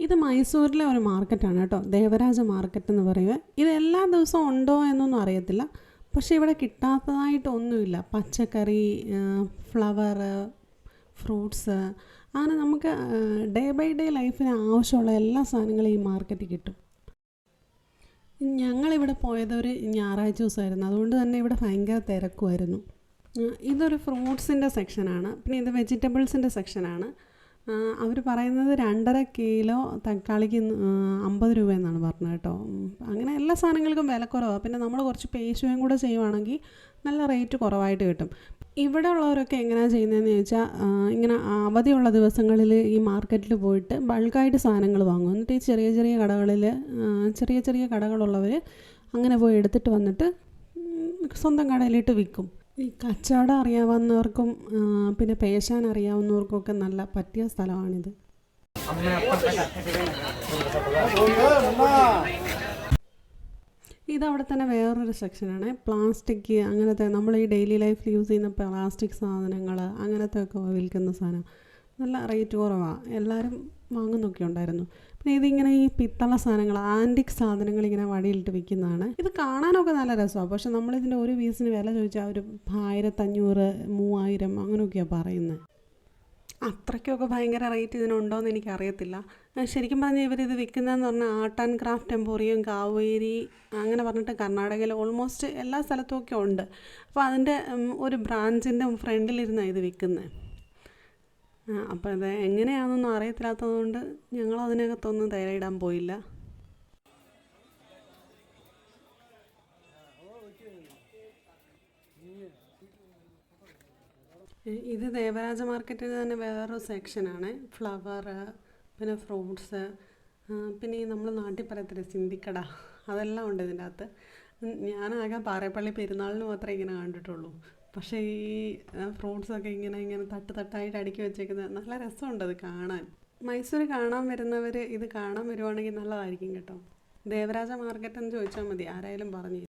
ഇത് മൈസൂരിലെ ഒരു മാർക്കറ്റാണ് കേട്ടോ. ദേവരാജ മാർക്കറ്റ് എന്ന് പറയുക ഇത് എല്ലാ ദിവസവും ഉണ്ടോ എന്നൊന്നും അറിയത്തില്ല. പക്ഷേ ഇവിടെ കിട്ടാത്തതായിട്ടൊന്നുമില്ല. പച്ചക്കറി ഫ്ലവർ ഫ്രൂട്ട്സ് അങ്ങനെ നമുക്ക് ഡേ ബൈ ഡേ ലൈഫിന് ആവശ്യമുള്ള എല്ലാ സാധനങ്ങളും ഈ മാർക്കറ്റിൽ കിട്ടും. ഞങ്ങളിവിടെ പോയത് ഒരു ഞായറാഴ്ച ദിവസമായിരുന്നു. അതുകൊണ്ട് തന്നെ ഇവിടെ ഭയങ്കര തിരക്കുമായിരുന്നു. ഇതൊരു ഫ്രൂട്ട്സിന്റെ സെക്ഷനാണ് പിന്നെ ഇത് വെജിറ്റബിൾസിന്റെ സെക്ഷനാണ് അവർ പറയുന്നത് രണ്ടര കിലോ തക്കാളിക്ക് അമ്പത് രൂപ എന്നാണ് പറഞ്ഞത് കേട്ടോ. അങ്ങനെ എല്ലാ സാധനങ്ങൾക്കും വില കുറവാണ് പിന്നെ നമ്മൾ കുറച്ച് പേശുകയും കൂടെ ചെയ്യുവാണെങ്കിൽ നല്ല റേറ്റ് കുറവായിട്ട് കിട്ടും. ഇവിടെ ഉള്ളവരൊക്കെ എങ്ങനെയാണ് ചെയ്യുന്നതെന്ന് ചോദിച്ചാൽ ഇങ്ങനെ അവധിയുള്ള ദിവസങ്ങളിൽ ഈ മാർക്കറ്റിൽ പോയിട്ട് ബൾക്കായിട്ട് സാധനങ്ങൾ വാങ്ങും. എന്നിട്ട് ഈ ചെറിയ ചെറിയ കടകളിൽ ചെറിയ ചെറിയ കടകളുള്ളവർ അങ്ങനെ പോയി എടുത്തിട്ട് വന്നിട്ട് സ്വന്തം കടയിലിട്ട് വിൽക്കും ഈ കച്ചവടം അറിയാവുന്നവർക്കും പിന്നെ പേശാൻ അറിയാവുന്നവർക്കൊക്കെ നല്ല പറ്റിയ സ്ഥലമാണിത്. ഇത് അവിടെ തന്നെ വേറൊരു സെക്ഷനാണ്. പ്ലാസ്റ്റിക് അങ്ങനത്തെ നമ്മൾ ഈ ഡെയിലി ലൈഫിൽ യൂസ് ചെയ്യുന്ന പ്ലാസ്റ്റിക് സാധനങ്ങൾ അങ്ങനത്തെ ഒക്കെ വിൽക്കുന്ന സാധനം. നല്ല റേറ്റ് കുറവാണ് എല്ലാവരും വാങ്ങുന്നൊക്കെ ഉണ്ടായിരുന്നു. പിന്നെ ഇതിങ്ങനെ ഈ പിത്തള സാധനങ്ങൾ ആന്റിക് സാധനങ്ങൾ ഇങ്ങനെ വഴിയിലിട്ട് വിൽക്കുന്നതാണ്. ഇത് കാണാനൊക്കെ നല്ല രസമാണ്. പക്ഷെ നമ്മളിതിന്റെ ഒരു പീസിന് വില ചോദിച്ചാൽ ഒരു ആയിരത്തഞ്ഞൂറ് മൂവായിരം അങ്ങനെയൊക്കെയാണ് പറയുന്നത്. അത്രയ്ക്കൊക്കെ ഭയങ്കര റേറ്റ് ഇതിനുണ്ടോയെന്ന് എനിക്കറിയത്തില്ല. ശരിക്കും പറഞ്ഞാൽ ഇവരിത് വിൽക്കുന്നതെന്ന് പറഞ്ഞാൽ art and craft emporium Kaveri അങ്ങനെ പറഞ്ഞിട്ട് കർണാടകയിൽ ഓൾമോസ്റ്റ് എല്ലാ സ്ഥലത്തും ഒക്കെ ഉണ്ട്. അപ്പോൾ അതിന്റെ ഒരു ബ്രാഞ്ചിന്റെ ഫ്രണ്ടിലിരുന്നാണ് ഇത് വിൽക്കുന്നത്. അപ്പോൾ അത് എങ്ങനെയാണെന്നൊന്നും അറിയത്തില്ലാത്തതുകൊണ്ട് ഞങ്ങൾ അതിനകത്തൊന്നും തയ്യാറിടാൻ പോയില്ല ഇത് ദേവരാജ മാർക്കറ്റിൽ തന്നെ വേറൊരു സെക്ഷനാണ്. ഫ്ലവർ പിന്നെ ഫ്രൂട്ട്സ് പിന്നെ ഈ നമ്മൾ നാട്ടിൽ പറയത്തില്ല സിന്ധിക്കട അതെല്ലാം ഉണ്ട് ഇതിന്റെ അകത്ത് ഞാനാകെ പാറേപ്പള്ളി പെരുന്നാളിന് മാത്രമേ ഇങ്ങനെ കണ്ടിട്ടുള്ളൂ. പക്ഷേ ഈ ഫ്രൂട്ട്സൊക്കെ ഇങ്ങനെ ഇങ്ങനെ തട്ട് തട്ടായിട്ട് അടുക്കി വെച്ചേക്കുന്നത് നല്ല രസമുണ്ട് അത് കാണാൻ മൈസൂർ കാണാൻ വരുന്നവർ ഇത് കാണാൻ വരുവാണെങ്കിൽ നല്ലതായിരിക്കും കേട്ടോ ദേവരാജ മാർക്കറ്റ് എന്ന് ചോദിച്ചാൽ മതി ആരായാലും പറഞ്ഞു.